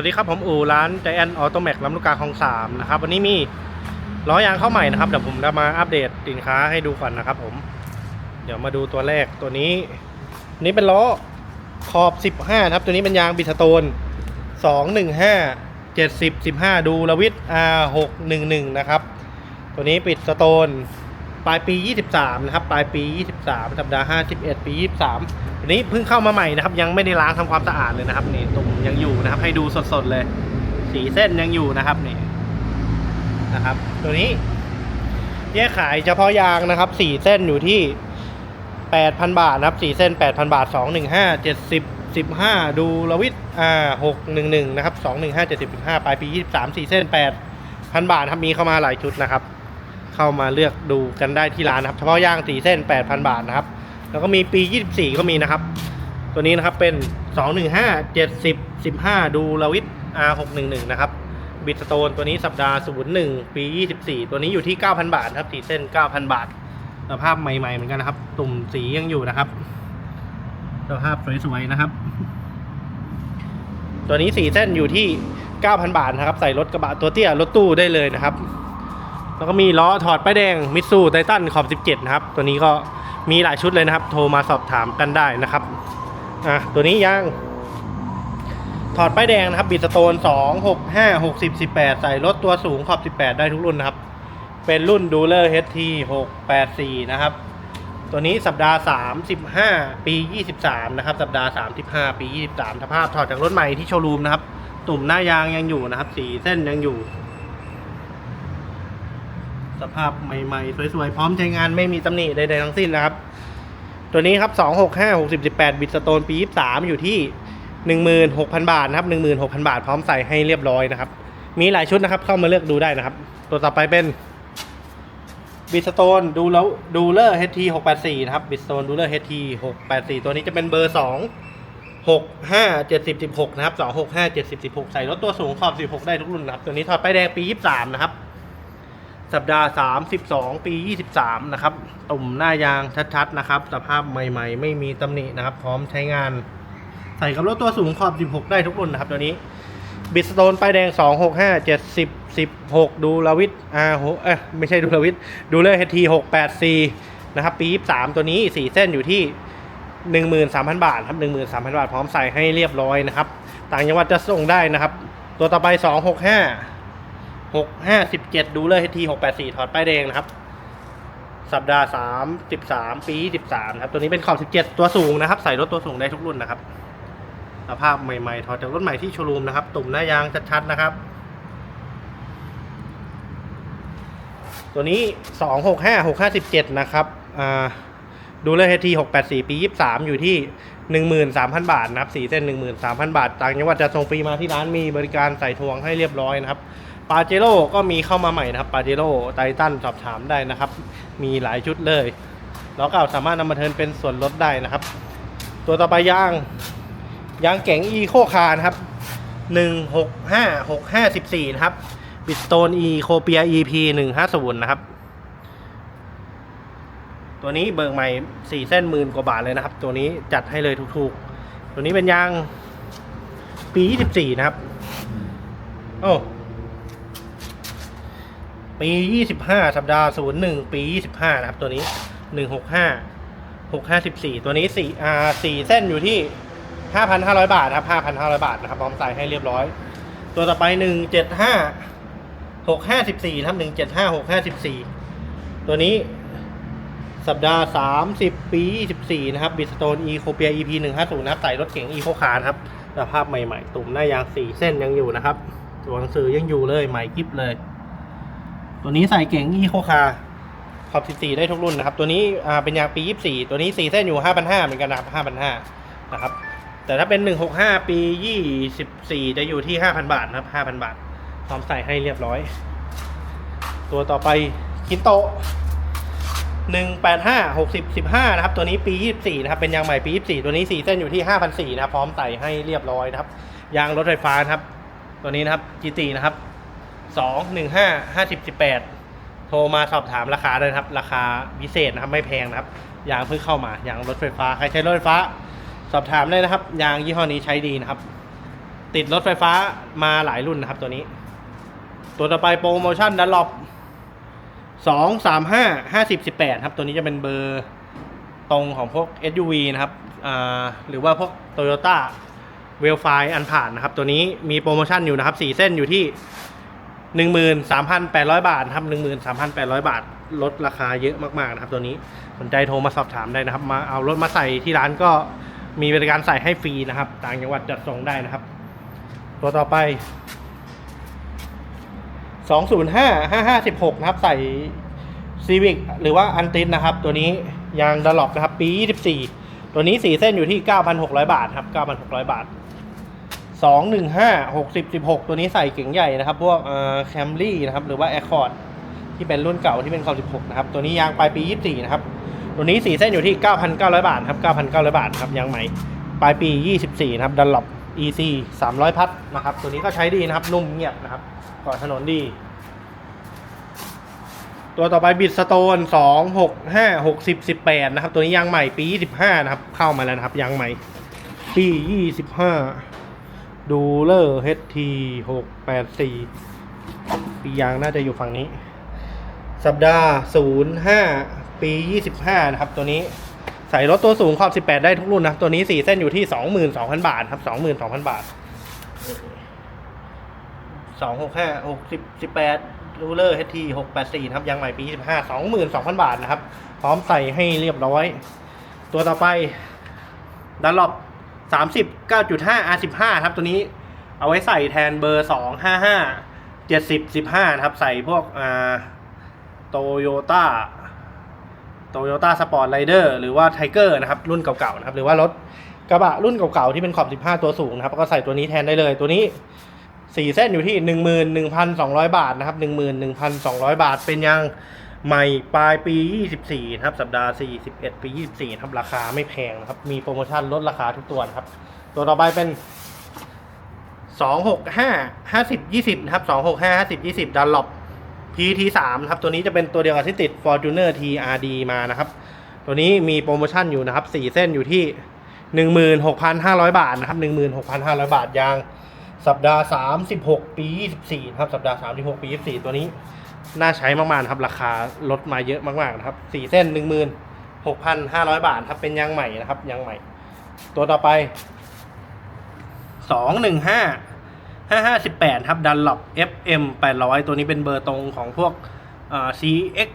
วัสดีครับผมอู่ร้านใจแอนออโตแม็กลำลูกกาคลองสามนะครับวันนี้มีล้อยางเข้าใหม่นะครับเดี๋ยวผมจะมาอัปเดตสินค้าให้ดูก่อนนะครับ ผม เดี๋ยวมาดูตัวแรกตัวนี้ นี้เป็นล้อขอบ 15ครับตัวนี้เป็นยางบิสโตน 215 70 15 ดูลวิท R611 นะครับ ตัวนี้ปิดสโตน ปลายปี 23 นะครับ ปลายปี 23 สัปดาห์ 51 ปี 23ตัวนี้เพิ่งเข้ามาใหม่นะครับ ยังไม่ได้ล้างทำความสะอาดเลยนะครับ นี่ตุ่มยังอยู่นะครับ ให้ดูสดๆเลย สีเส้นยังอยู่นะครับนี่นะครับ ตัวนี้ แยกขายเฉพาะยางนะครับสีเส้นอยู่ที่ 8,000 บาทนะครับสีเส้น 8,000 บาท 215 70 15 ดูลวิทอ่า611 นะครับ 215 70 15 ปลายปี 23สีเส้น 8,000 บาทครับมีเข้ามาหลายชุดนะครับ เข้ามาเลือกดูกันได้ที่ร้านนะครับเฉพาะย่างสีเส้น 8,000 บาทนะครับ แล้วก็มีปี 24 ก็มีนะครับ ตัวนี้นะครับเป็น 215 70 15 ดูลวิท R611 นะครับบิดสโตนตัวนี้สัปดาห์ 01 ปี 24 ตัวนี้อยู่ที่ 9,000 บาทครับสีเส้น 9,000 บาทสภาพใหม่ๆเหมือนกันนะครับ ตุ่มสียังอยู่นะครับสภาพสวยๆนะครับ ตัวนี้สีเส้นอยู่ที่ 9,000 บาทนะครับ ใส่รถกระบะตัวเตี้ยรถตู้ได้เลยนะครับ แล้วก็มีล้อถอดป้ายแดงมิตซูไททันขอบ 17 นะครับ ตัวนี้ก็มีหลายชุดเลยนะครับ โทรมาสอบถามกันได้นะครับอะตัวนี้ยังถอดป้ายแดงนะครับบิดสโตน 2 6 5 60 18 ใส่รถตัวสูงขอบ 18 ได้ทุกรุ่นนะครับ เป็นรุ่นดูเลอร์ HT 684 นะครับ ตัวนี้สัปดาห์ 35 ปี 23 นะครับ สัปดาห์ 35 ปี 23สภาพถอดจากรถใหม่ที่โชว์รูมนะครับ ตุ่มหน้ายางยังอยู่นะครับ สีเส้นยังอยู่ สภาพใหม่ๆ สวยๆ พร้อมใช้งานไม่มีตำหนิใดๆทั้งสิ้นนะครับ ตัวนี้ครับ 265 60 18 บิตสโตนปี 23 อยู่ที่ 16,000 บาทนะครับ 16,000 บาท พร้อมใส่ให้เรียบร้อยนะครับ มีหลายชุดนะครับ เข้ามาเลือกดูได้นะครับ ตัวต่อไปเป็นบิสโตนดูแล้วดูเลอร์ HT 684 นะครับบิสโตนดูเลอร์ HT 684 ตัวนี้จะเป็นเบอร์ 2 6 5 70 16 นะครับ 2 6 5 70 16 ใส่รถตัวสูงขอบ 16 ได้ทุกรุ่นนะครับ ตัวนี้ถอดป้ายแดงปี 23 นะครับ สัปดาห์ 32 ปี 23 นะครับ ตุ่มหน้ายางชัดๆ นะครับ สภาพใหม่ๆ ไม่มีตำหนินะครับ พร้อมใช้งาน ใส่กับรถตัวสูงขอบ 16 ได้ทุกรุ่นนะครับ ตัวนี้ บิสโตนป้ายแดง 265 70 16 ดูลวิทอาโหเอ้ยไม่ใช่ดูลวิทดูเลยเฮที684 นะครับ ปี 23 ตัวนี้สีเส้นอยู่ที่ 13,000 บาทครับ 13,000 บาท พร้อมใส่ให้เรียบร้อยนะครับ ต่างจังหวัดจะส่งได้นะครับ ตัวต่อไป 265 657ดูเลยที684ถอดป้ายแดงนะครับ สัปดาห์33ปี13นะครับ ตัวนี้เป็นขอบ17ตัวสูงนะครับ ใส่รถตัวสูงได้ทุกรุ่นนะครับสภาพใหม่ๆ ถอดจากรถใหม่ที่โชว์รูมนะครับ ตุ่มหน้ายางชัดๆนะครับ ตัวนี้265 657นะครับอ่าดูเลยที684ปี23อยู่ที่13,000บาทนะครับสีเส้น13,000บาทต่างจังหวัดจะส่งฟรีมาที่ร้านมีบริการใส่ทวงให้เรียบร้อยนะครับ ปาเจโร่ก็มีเข้ามาใหม่นะครับปาเจโร่ไททันสอบถามได้นะครับ มีหลายชุดเลยแล้วก็สามารถนำมาเทินเป็นส่วนลดได้นะครับ ตัวต่อไปยางยางเก๋งอีโคคาร์นะครับ165 654นะครับบิสโตนอีโคเปีย EP 150นะครับ ตัวนี้เบิกใหม่4เส้นหมื่นกว่าบาทเลยนะครับ ตัวนี้จัดให้เลยถูกๆ ตัวนี้เป็นยางปี24นะครับ โอ้ ปี 25 สัปดาห์ 01 ปี 25 นะครับ ตัวนี้ 165 654 ตัวนี้4อ่า4เส้นอยู่ที่ 5,500 บาทครับ 5,500 บาทนะครับพร้อมใส่ให้เรียบร้อย ตัวต่อไป 175 654ครับ175 654 ตัวนี้สัปดาห์ 30 ปี 24 นะครับบิสโตนอีโคเปีย EP 150 นะครับใส่รถเก๋งอีโคคาร์ครับสภาพใหม่ ๆ ตุ่มหน้ายาง 4 เส้นยังอยู่นะครับ ตัวหนังสือยังอยู่เลย ใหม่กิฟเลย ตัวนี้ใส่เก๋งอีโคคาขอบ 14 ได้ทุกรุ่นนะครับ ตัวนี้อ่าเป็นยางปี 24 ตัวนี้ 4 เส้นอยู่ 5,500เหมือนกันนะครับ5,500นะครับ แต่ถ้าเป็น 165 ปี 24 จะอยู่ที่ 5,000 บาทนะครับ 5,000 บาท พร้อมใส่ให้เรียบร้อย ตัวต่อไปคินโต185 60 15 นะครับ ตัวนี้ปี 24 นะครับ เป็นยางใหม่ปี 24 ตัวนี้ 4 เส้นอยู่ที่ 5,400นะครับ พร้อมใส่ให้เรียบร้อยนะครับ ยางรถไฟฟ้านะครับ ตัวนี้นะครับ GT นะครับ 215 50 18 โทรมาสอบถามราคาได้นะครับ ราคาพิเศษนะครับไม่แพงนะครับ ยางเพิ่งเข้ามายางรถไฟฟ้าใครใช้รถไฟฟ้า สอบถามได้นะครับ ยางยี่ห้อนี้ใช้ดีนะครับ ติดรถไฟฟ้ามาหลายรุ่นนะครับตัวนี้ ตัวต่อไปโปรโมชั่นดันลอปสองสามห้าห้าสิบสิบแปดครับ ตัวนี้จะเป็นเบอร์ตรงของพวก SUV นะครับหรือว่าพวก Toyota เวลไฟอันผ่านนะครับ ตัวนี้มีโปรโมชั่นอยู่นะครับสี่เส้นอยู่ที่ หนึ่งหมื่นสามพันแปดร้อยบาทครับหนึ่งหมื่นสามพันแปดร้อยบาท ลดราคาเยอะมากๆนะครับตัวนี้สนใจโทรมาสอบถามได้นะครับ มาเอารถมาใส่ที่ร้านก็มีบริการใส่ให้ฟรีนะครับ ต่างจังหวัดจัดส่งได้นะครับ ตัวต่อไป 205 5516 นะครับ ใส่ Civic หรือว่าอันตินนะครับ ตัวนี้ยางดลอปนะครับ ปี 24 ตัวนี้สีเส้นอยู่ที่ 9,600 บาทครับ 9,600 บาท 215 60 16 ตัวนี้ใส่เก๋งใหญ่นะครับ พวกแคมรี่นะครับ หรือว่า Accord ที่เป็นรุ่นเก่าที่เป็นคอ16 นะครับ ตัวนี้ยางปลายปี 24 นะครับ ตัวนี้สีเส้นอยู่ที่ 9,900 บาทครับ 9,900 บาทครับยางใหม่ปลายปี 24 นะครับดันลอป EC 300 พัดนะครับ ตัวนี้ก็ใช้ดีนะครับ นุ่มเงียบนะครับกาะถนนดี ตัวต่อไปบิดสโตนสองหกห้าหกสิบสิบแปดนะครับ ตัวนี้ยางใหม่ปียี่สิบห้านะครับ เข้ามาแล้วนะครับยางใหม่ปียี่สิบห้า ดูเลอร์เฮทีหกแปดสี่ปียางน่าจะอยู่ฝั่งนี้ สัปดาห์ศูนย์ห้าปียี่สิบห้านะครับ ตัวนี้ใส่รถตัวสูงขอบสิบแปดได้ทุกรุ่นนะ ตัวนี้สี่เส้นอยู่ที่สองหมื่นสองพันบาทครับสองหมื่นสองพันบาทสองหกห้าหกสิบสิบแปดรูเลอร์เฮทีหกแปดสี่ครับยางใหม่ปีสิบห้าสองหมื่นสองพันบาทนะครับ พร้อมใส่ให้เรียบร้อย ตัวต่อไปดันลอบ เก้าจุดห้า R สิบห้าครับตัวนี้เอาไว้ใส่แทนเบอร์สองห้าห้าเจ็ดสิบสิบห้านะครับ ใส่พวกอ่าโตโยต้าโตโยต้าสปอร์ตไรเดอร์หรือว่าไทเกอร์นะครับ รุ่นเก่าๆนะครับ หรือว่ารถกระบะรุ่นเก่าๆที่เป็นขอบ 15 ตัวสูงนะครับ ก็ใส่ตัวนี้แทนได้เลยตัวนี้สี่เส้นอยู่ที่หนึ่งหมื่นหนึ่งพันสองร้อยบาทนะครับหนึ่งหมื่นหนึ่งพันสองร้อยบาทเป็นยัง ใหม่ปลายปียี่สิบสี่นะครับสัปดาห์สี่สิบเอ็ดปียี่สิบสี่ครับราคาไม่แพงนะครับมีโปรโมชั่นลดราคาทุกตัวนะครับ ตัวต่อไปเป็นสองหกห้าห้าสิบยี่สิบนะครับสองหกห้าห้าสิบยี่สิบดันลอป PT สามครับตัวนี้จะเป็นตัวเดียวกับที่ติด Fortuner TRD มานะครับ ตัวนี้มีโปรโมชั่นอยู่นะครับสี่เส้นอยู่ที่หนึ่งหมื่นหกพันห้าร้อยบาทนะครับหนึ่งหมื่นหกพันห้าร้อยบาทยาง สัปดาห์ 36 ปี 24นะครับสัปดาห์ 36 ปี 24 ตัวนี้ น่าใช้มากๆนะครับ ราคาลดมาเยอะมากๆนะครับ4เส้น16,500บาทครับเป็นยางใหม่นะครับยางใหม่ ตัวต่อไป215 5518ครับดันหลบ FM 800ตัวนี้เป็นเบอร์ตรงของพวกอ่า CX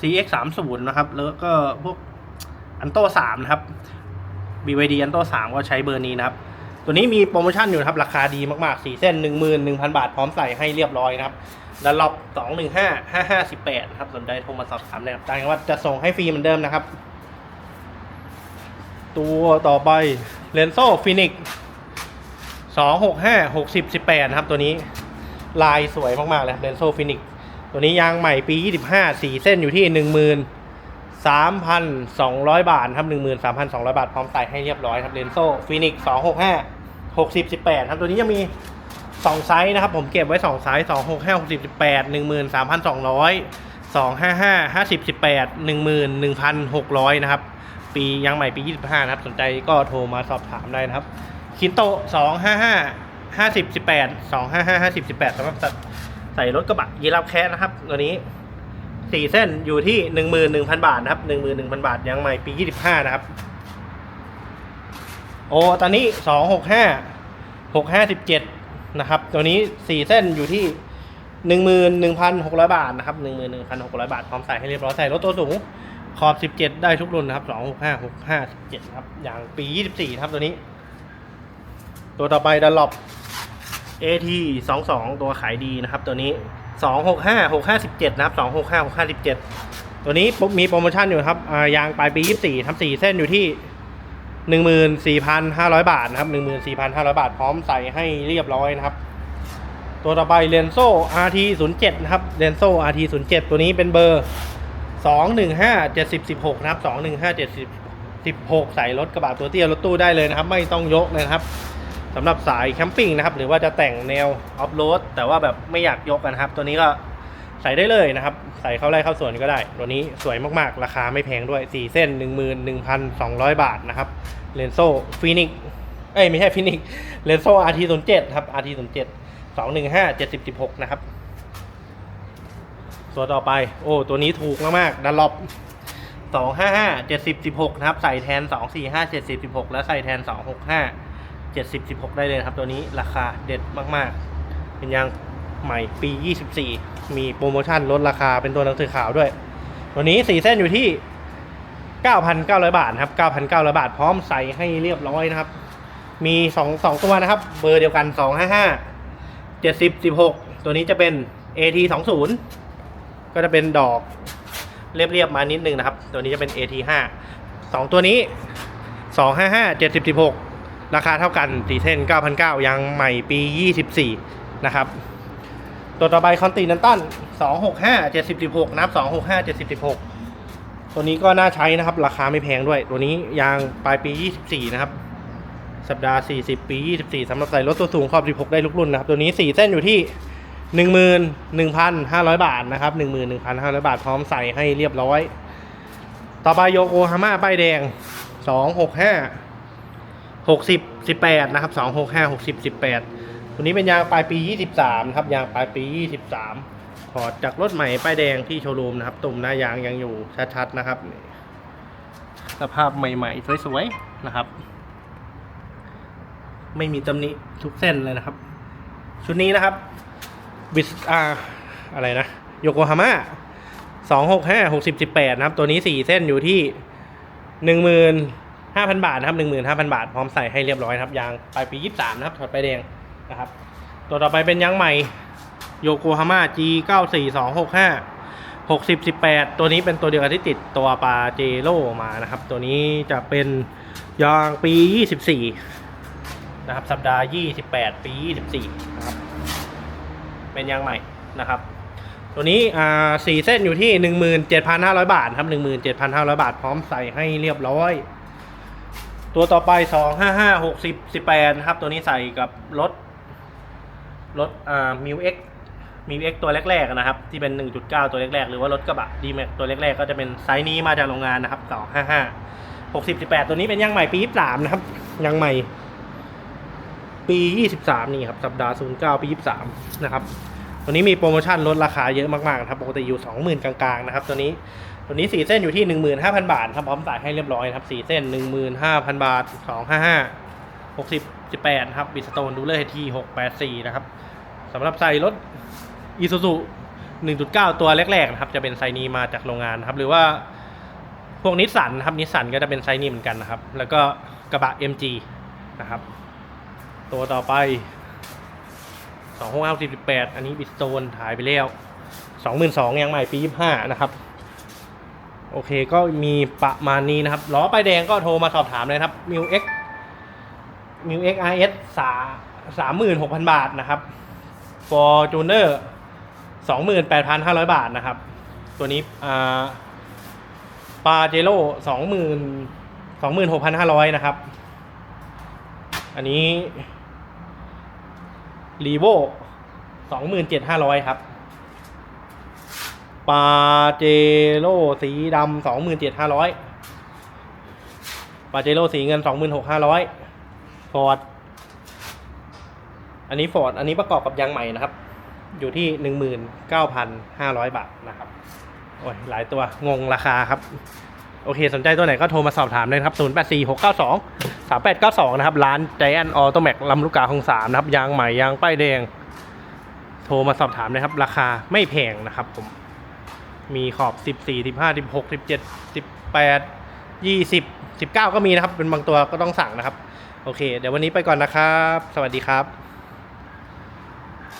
CX 30นะครับ แล้วก็พวกอันโต้3นะครับ BYD อันโต้3ก็ใช้เบอร์นี้นะครับ ตัวนี้มีโปรโมชั่นอยู่ครับ ราคาดีมากๆ 4 เส้น 11,000 บาท พร้อมใส่ให้เรียบร้อยนะครับดันล็อบ215 5518ครับสนใจโทรมาสอบถามเลยครับต่างว่าจะส่งให้ฟรีเหมือนเดิมนะครับ ตัวต่อไปเลนโซ่ฟินิก265 60 18นะครับ ตัวนี้ลายสวยมากๆเลยเลนโซ่ฟินิกตัวนี้ยางใหม่ปี 25 4 เส้นอยู่ที่10,000 3,200 บาทครับ 13,200 บาท พร้อมใส่ให้เรียบร้อยครับเลนโซ่ฟินิก265 60 18ครับตัวนี้ยังมี 2 ไซส์นะครับผมเก็บไว้ 2 ไซส์265 60 18 13,200 255 50 18 11,600 นะครับ ปียังใหม่ปี 25 นะครับ สนใจก็โทรมาสอบถามได้นะครับ คินโต255 50 18 255 50 18สำหรับใส่รถกระบะยีราฟแคะนะครับ ตัวนี้สี่เส้นอยู่ที่หนึ่งหมื่นหนึ่งพันบาทนะครับหนึ่งหมื่นหนึ่งพันบาทยังใหม่ปียี่สิบห้านะครับ โอ้ตอนนี้สองหกห้าหกห้าสิบเจ็ดนะครับ ตัวนี้สี่เส้นอยู่ที่หนึ่งหมื่นหนึ่งพันหกร้อยบาทนะครับหนึ่งหมื่นหนึ่งพันหกร้อยบาทพร้อมใส่ให้เรียบร้อยใส่รถตัวสูงขอบสิบเจ็ดได้ทุกรุ่นนะครับสองหกห้าหกห้าสิบเจ็ดครับ อย่างปียี่สิบสี่ครับตัวนี้ ตัวต่อไปดันลอป AT สองสองตัวขายดีนะครับตัวนี้สองหกห้าหกห้าสิบเจ็ดนะครับสองหกห้าหกห้าสิบเจ็ดตัวนี้มีโปรโมชั่นอยู่ครับอ่ายางปลายปียี่สี่ทำสี่เส้นอยู่ที่ หนึ่งหมื่นสี่พันห้าร้อยบาทนะครับหนึ่งหมื่นสี่พันห้าร้อยบาท พร้อมใส่ให้เรียบร้อยนะครับ ตัวต่อไปเรนโซ่ RT 0 7 นะครับเรนโซ่ RT 0 7 ตัวนี้เป็นเบอร์สองหนึ่งห้าเจ็ดสิบสิบหกนะครับสองหนึ่งห้าเจ็ดสิบสิบหกใส่รถกระบะตัวเตี้ยรถตู้ได้เลยนะครับ ไม่ต้องยกเลยนะครับสำหรับสายแคมปิ้งนะครับ หรือว่าจะแต่งแนวออฟโรดแต่ว่าแบบไม่อยากยกกันนะครับ ตัวนี้ก็ ใส่ได้เลยนะครับ ใส่เข้าไร่เข้าสวนก็ได้ ตัวนี้สวยมากๆ ราคาไม่แพงด้วย 4 เส้น 11,200 บาทนะครับเลนโซ่ฟีนิกเอ้ย ไม่ใช่ฟินิกเรโซอาร์ทีศูนย์เจ็ดครับอาร์ทีศูนย์เจ็ดสองหนึ่งห้าเจ็ดสิบสิบหกนะครับตัวต่อไป โอ้ ตัวนี้ถูกมากๆดันลบสองห้าห้าเจ็ดสิบสิบหกนะครับ ใส่แทนสองสี่ห้าเจ็ดสิบสิบหกแล้วใส่แทนสองหกห้าเจ็ดสิบสิบหกได้เลยครับ ตัวนี้ราคาเด็ดมากๆ เป็นยาง ใหม่ปี 24 มีโปรโมชั่นลดราคาเป็นตัวหนังสือขาวด้วย ตัวนี้สีเส้นอยู่ที่ 9,900 บาทครับ 9,900 บาทพร้อมใส่ให้เรียบร้อยนะครับ มี 2 2 ตัวนะครับ เบอร์เดียวกัน 255 70 16 ตัวนี้จะเป็น AT 20ก็จะเป็นดอกเรียบๆมานิดนึงนะครับ ตัวนี้จะเป็น AT 5 2 ตัวนี้ 255 70 16ราคาเท่ากันตีเส้น9,900ยังใหม่ปี 24 นะครับ ตัวต่อไปคอนติเนนตัล265 70 16นะครับ265 70 16ตัวนี้ก็น่าใช้นะครับ ราคาไม่แพงด้วย ตัวนี้ยางปลายปี 24 นะครับ สัปดาห์ 40 ปี 24สำหรับใส่รถตัวสูงขอบ 16 ได้ทุกรุ่นนะครับ ตัวนี้ 4 เส้นอยู่ที่ 11,500 บาทนะครับ 11,500 บาทพร้อมใส่ให้เรียบร้อย ต่อไปโยโกฮาม่าป้ายแดง 265 60 18 นะครับ 265 60 18 ตัวนี้เป็นยางปลายปี 23ครับยางปลายปี 23 ถอดจากรถใหม่ป้ายแดงที่โชว์รูมนะครับ ตุ่มหน้ายางยังอยู่ชัดๆนะครับ สภาพใหม่ๆ สวยๆนะครับ ไม่มีตำหนิทุกเส้นเลยนะครับ ชุดนี้นะครับบิสอาอะไรนะโยโกฮาม่าสองหกห้าหกสิบสิบแปดนะครับ ตัวนี้สี่เส้นอยู่ที่หนึ่งหมื่นห้าพันบาทนะครับหนึ่งหมื่นห้าพันบาท พร้อมใส่ให้เรียบร้อยครับ ยางปลายปียี่สามนะครับถอดไปแดง นะครับ ตัวต่อไปเป็นยางใหม่โยโกฮาม่า G เก้าสี่สองหกห้าหกสิบสิบแปดตัวนี้เป็นตัวเดียวกันที่ติดตัวปาเจโร่มานะครับ ตัวนี้จะเป็นยางปียี่สิบสี่นะครับ สัปดาห์ 28 ปี 24 นะครับ เป็นยางใหม่นะครับ ตัวนี้อ่าสี่เส้นอยู่ที่ 17,500 บาทครับ 17,500 บาท พร้อมใส่ให้เรียบร้อย ตัวต่อไป 255 60 18นะครับ ตัวนี้ใส่กับรถ รถอ่ามิวเอ็กมิวเอ็กตัวแรกๆนะครับ ที่เป็น 1.9 ตัวแรกๆ หรือว่ารถกระบะดีแม็กตัวแรกๆ ก็จะเป็นไซส์นี้มาจากโรงงานนะครับ255 60 18 ตัวนี้เป็นยางใหม่ปี 23 นะครับยางใหม่ ปี 23 นี่ครับ สัปดาห์ 09 ปี 23 นะครับ ตัวนี้มีโปรโมชั่นลดราคาเยอะมากๆนะครับปกติอยู่ 20,000 กลางๆ นะครับ ตัวนี้ตัวนี้ 4 เส้นอยู่ที่ 15,000 บาทครับพร้อมจ่ายให้เรียบร้อยครับ4เส้น 15,000 บาท 255 60 18ครับบิสโตนดูเลอร์ที684 นะครับสำหรับใส่รถอีซูซู1.9 ตัวแรกๆนะครับจะเป็นไซนี้มาจากโรงงานนะครับหรือว่าพวกนิสสันนะครับนิสสันก็จะเป็นไซนี้เหมือนกันนะครับ แล้วก็กระบะ MG นะครับ ตัวต่อไปสองหกห้าสิบแปดอันนี้บิสโตนถ่ายไปแล้วสองหมื่นสองยังใหม่ปียี่ห้านะครับ โอเคก็มีประมาณนี้นะครับล้อป้ายแดงก็โทรมาสอบถามเลยครับมิวเอ็ก มิวเอ็กไอเอสสาสามหมื่นหกพันบาทนะครับฟอร์จูเนอร์สองหมื่นแปดพันห้าร้อยบาทนะครับ ตัวนี้อ่าปาเจโร่สองหมื่นสองหมื่นหกพันห้าร้อยนะครับ อันนี้รีโวสองหมื่นเจ็ดห้าร้อยครับปาเจโร่สีดำสองหมื่นเจ็ดห้าร้อยปาเจโร่สีเงินสองหมื่นหกห้าร้อย ฟอร์ดอันนี้ฟอร์ดอันนี้ประกอบกับยางใหม่นะครับ อยู่ที่หนึ่งหมื่นเก้าพันห้าร้อยบาทนะครับโอ้ยหลายตัวงงราคาครับ โอเคสนใจตัวไหนก็โทรมาสอบถามเลยครับ 0 8 4 6 9 2 3 8 9 2 นะครับ ร้าน Giant Auto Mac ลำลูกกาของสามนะครับ ยางใหม่ ยางป้ายแดง โทรมาสอบถามเลยครับ ราคาไม่แพงนะครับผม มีขอบ 14 15 16 17 18 20 19 ก็มีนะครับ เป็นบางตัวก็ต้องสั่งนะครับ โอเค เดี๋ยววันนี้ไปก่อนนะครับ สวัสดีครับ